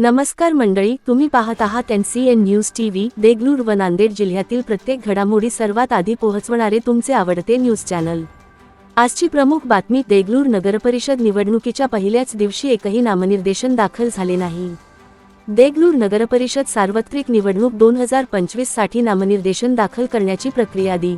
नमस्कार मंडळी तुम्ही पाहत आहात N C N news T V Deglur व नांदेड जिल्ह्यातील प्रत्येक घडामोडी सर्वात आधी पोहोचवणारे तुमचे आवडते न्यूज चॅनल. आजची प्रमुख बातमी देगलूर नगरपरिषद निवडणुकीच्या पहिल्याच दिवशी एकही नामनिर्देशन दाखल झाले नाही. देगलूर नगरपरिषद सार्वत्रिक निवडणूक दोन हजार पंचवीससाठी नामनिर्देशन दाखल करण्याची प्रक्रिया दी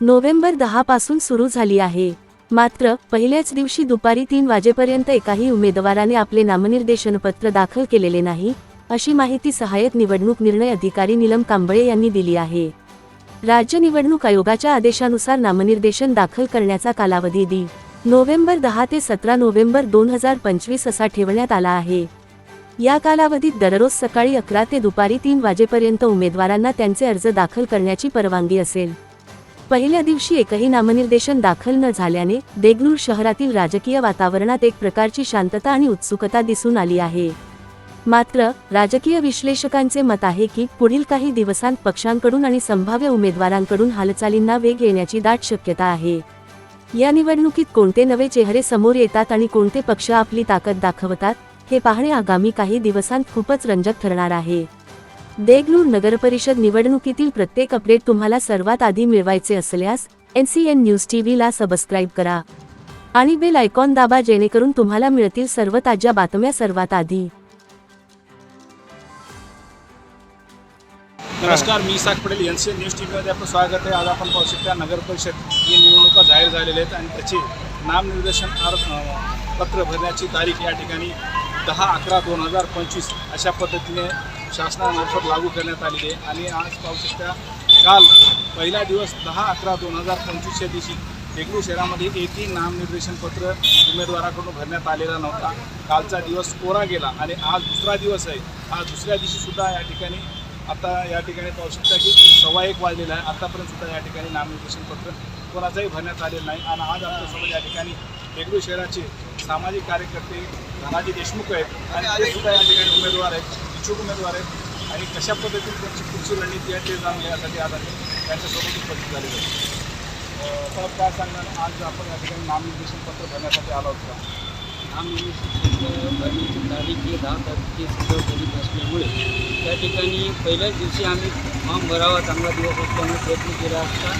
नोव्हेंबर दहा पासून सुरू झाली आहे. मात्र पहिल्याच दिवशी दुपारी तीन वाजेपर्यंत एकाही उमेदवाराने आपले नामनिर्देशनपत्र दाखल केलेले नाही अशी माहिती सहाय्यक निवडणूक निर्णय अधिकारी नीलम कांबळे यांनी दिली आहे. राज्य निवडणूक आयोगाच्या आदेशानुसार नामनिर्देशन दाखल करण्याचा कालावधी दी. नोव्हेंबर दहा ते सतरा नोव्हेंबर दोन हजार पंचवीस असा ठेवण्यात आला आहे. या कालावधीत दररोज सकाळी अकरा ते दुपारी तीन वाजेपर्यंत उमेदवारांना त्यांचे अर्ज दाखल करण्याची परवानगी असेल. पहिल्या दिवशी एकही नामनिर्देशन दाखल न झाल्याने देगलूर शहरातील राजकीय वातावरणात एक प्रकारची शांतता आणि उत्सुकता दिसून आली आहे. मात्र राजकीय विश्लेषकांचे मत आहे की पुढील काही दिवसांत पक्षांकडून आणि संभाव्य उमेदवारांकडून हालचालींना वेग येण्याची दाट शक्यता आहे. या निवडणुकीत कोणते नवे चेहरे समोर येतात आणि कोणते पक्ष आपली ताकद दाखवतात हे पाहणे आगामी काही दिवसांत खूपच रंजक ठरणार आहे. देगलूर नगरपरिषद निवडणुकीतील प्रत्येक अपडेट तुम्हाला सर्वात आधी मिळवायचे असल्यास एन सी एन न्यूज टीव्हीला सबस्क्राईब करा. आणि बेल आयकॉन दाबा जेणेकरून तुम्हाला मिळतील सर्व ताज्या बातम्या सर्वात आधी. नमस्कार मी Isak Patel N C N news T व्हीमध्ये आपलं स्वागत आहे. आज आपण पाहू शकता नगर परिषद ही निवडणुका जाहीर झालेल्या आहेत आणि त्याची नामनिर्देशन अर्ज पत्र भरण्याची तारीख या ठिकाणी दहा अकरा दोन हजार पंचवीस अशा पद्धतीने शासनामार्फत लागू करण्यात आलेली आहे. आणि आज पाहू शकता काल पहिला दिवस दहा अकरा दोन हजार पंचवीसच्या दिवशी देगलूर शहरामध्ये एकही नामनिर्देशन पत्र उमेदवाराकडून भरण्यात आलेला नव्हता. कालचा दिवस कोरा गेला आणि आज दुसरा दिवस आहे. आज दुसऱ्या दिवशी सुद्धा या ठिकाणी आता या ठिकाणी पाहू शकता की सव्वा एक वाजलेला आहे. आतापर्यंत सुद्धा या ठिकाणी नामनिर्देशन पत्र कोणाचंही भरण्यात आलेलं नाही. आणि आज आमच्यासोबत या ठिकाणी देगलूर शहराचे सामाजिक कार्यकर्ते धनाजी देशमुख आहेत. आणि ते सुद्धा या ठिकाणी उमेदवार आहेत. इच्छुक उमेदवार आहेत आणि कशा पद्धतीने त्यांची पुढची रणनीती आहे ते जाणून घेण्यासाठी आज आम्ही त्यांच्यासोबत उपस्थित झालेलो आहे साहेब काय सांगणार? आज आपण या ठिकाणी नामनिर्देशन पत्र भरण्यासाठी आलो होतो नामनिर्देशन भरण्याची तारीख ही दहा तारखे सुद्धा तारीख असल्यामुळे त्या ठिकाणी पहिल्याच दिवशी आम्ही फॉर्म भरावा चांगला दिवस असल्यामुळे प्रयत्न केला असता.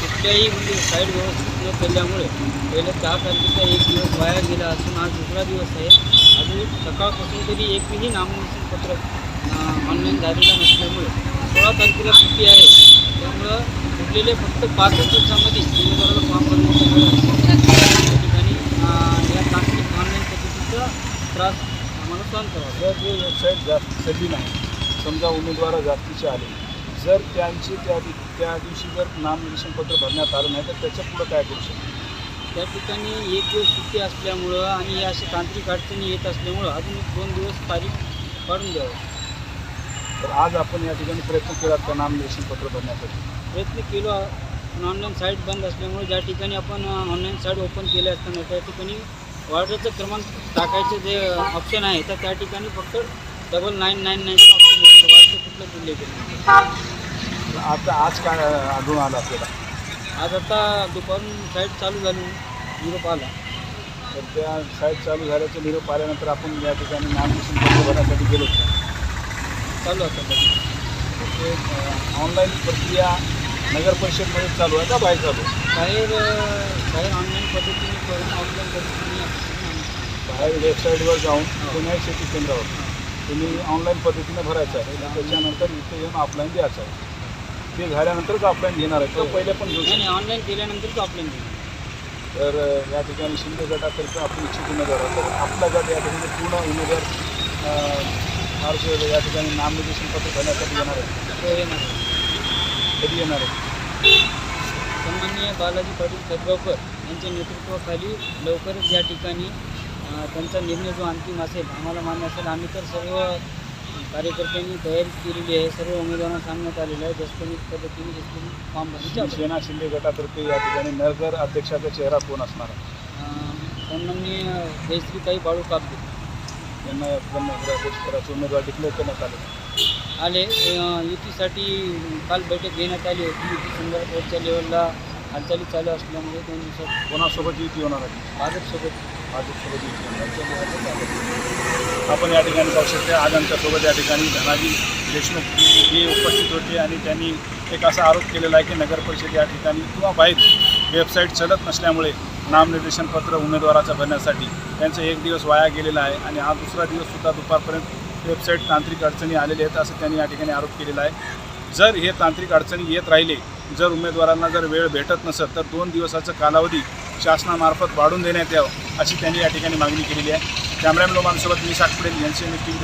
कुठल्याही म्हणजे साईड व्यवस्थित न केल्यामुळे पहिल्या दहा तारखेचा एक दिवस वाया गेला असून आज दुसरा दिवस आहे. अजून सकाळपासून तरी एकही नामनिर्देशन पत्र. ऑनलाईन झालेलं नसल्यामुळे सोळा तारखेला सुट्टी आहे. त्यामुळं उरलेले फक्त पाचच दिवसामध्ये उमेदवाराला फॉर्म भरण्याचा त्या ठिकाणी या तांत्रिक ऑनलाईन पद्धतीचा त्रास आम्हाला सहन करावा. जर जे वेबसाईट जास्त चालली नाही समजा उमेदवार जास्तीचे आले जर त्यांची त्या त्या दिवशी जर नामनिर्देशन पत्र भरण्यात आलं नाही तर त्याच्या पुढं काय करू शकतो? त्या ठिकाणी एक दिवस सुट्टी असल्यामुळं आणि या अशा तांत्रिक अडचणी येत असल्यामुळं अजून एक दोन दिवस तारीख काढून द्यावं. तर आज आपण या ठिकाणी प्रयत्न केला का नामनिर्देशन पत्र भरण्यासाठी? प्रयत्न केलो पण ऑनलाईन साईट बंद असल्यामुळे ज्या ठिकाणी आपण ऑनलाईन साईट ओपन केले असताना त्या ठिकाणी ऑर्डरचं क्रमांक टाकायचं जे ऑप्शन आहे तर त्या ठिकाणी फक्त डबल नाईन नाईन नाईनचं ऑप्शन येतं वाटतं कुठलं दिले गेलं तर आता आज काय आढळून आलं आपल्याला? आज आता दुपारून साईट चालू झाली निरोप आला. तर त्या साईट चालू झाल्याचा निरोप आल्यानंतर आपण या ठिकाणी नामनिर्देशन पत्र भरण्यासाठी गेलो होतो. चालू आता ते ऑनलाईन प्रक्रिया नगर परिषदमध्ये चालू आहे का बाहेर चालू बाहेर बाहेर ऑनलाईन पद्धतीने करून ऑफलाईन पद्धतीने बाहेर वेबसाईटवर जाऊन पुण्या शेती केंद्रावर. तुम्ही ऑनलाईन पद्धतीने भरायचं आहे. आणि त्याच्यानंतर इथे येऊन ऑफलाईन द्यायचं आहे. ते झाल्यानंतरच ऑफलाईन घेणार आहे. तर पहिले पण घेऊ नाही ऑनलाईन केल्यानंतरच ऑफलाईन देऊ तर या ठिकाणी शिंदे गटातर्फे आपण इच्छुक उमेदवार तर आपला गट या ठिकाणी पूर्ण उमेदवार अर्ज या ठिकाणी नामनिर्देशन पत्र भरण्यासाठी येणार आहे तो येणार कधी येणार आहे सन्माननीय बालाजी पाटील सदगावकर यांच्या नेतृत्वाखाली लवकरच या ठिकाणी त्यांचा निर्णय जो अंतिम असेल आम्हाला मान्य असेल आम्ही तर सर्व कार्यकर्त्यांनी तयारी केलेली आहे. सर्व उमेदवारांना सांगण्यात आलेलं आहे. जसपणी पद्धतीने जसपणी फॉर्म भरण्याची आवश्यकता सेना शिंदे गटातर्फे या ठिकाणी नगर अध्यक्षाचा चेहरा कोण असणार. अं, सन्माननीय जयश्रीताई बाळू कापडे. यांना नगराध्यक्षपदाचे उमेदवार डिक्लेअर करण्यात आले. आले. युतीसाठी काल बैठक घेण्यात आली होती. युती संदर्भात वरच्या लेवलला हालचाली चालू असल्यामुळे दोन दिवसात कोणासोबत युती होणार आहे? भाजपसोबत. आपण या ठिकाणी पाहू शकतो आज आमच्यासोबत या ठिकाणी धनाजी देशमुख हे उपस्थित होते आणि त्यांनी एक असा आरोप केलेला आहे की नगर परिषद या ठिकाणी किंवा बाहेर वेबसाईट चलत नसल्यामुळे नामनिर्देशन पत्र उमेदवाराचं भरण्यासाठी त्यांचं एक दिवस वाया गेलेला आहे आणि हा दुसरा दिवससुद्धा दुपारपर्यंत वेबसाईट तांत्रिक अडचणी आलेल्या आहेत असं त्यांनी या ठिकाणी आरोप केलेला आहे. जर हे तांत्रिक अडचणी येत राहिले जर उमेदवारांना जर वेळ भेटत नसत तर दोन दिवसाचा कालावधी शासनामार्फत वाढून देण्यात यावं अशी त्यांनी या ठिकाणी मागणी केलेली आहे. कॅमेरामॅन लोमांसोबत मी साकपुडे यांचे मी टीम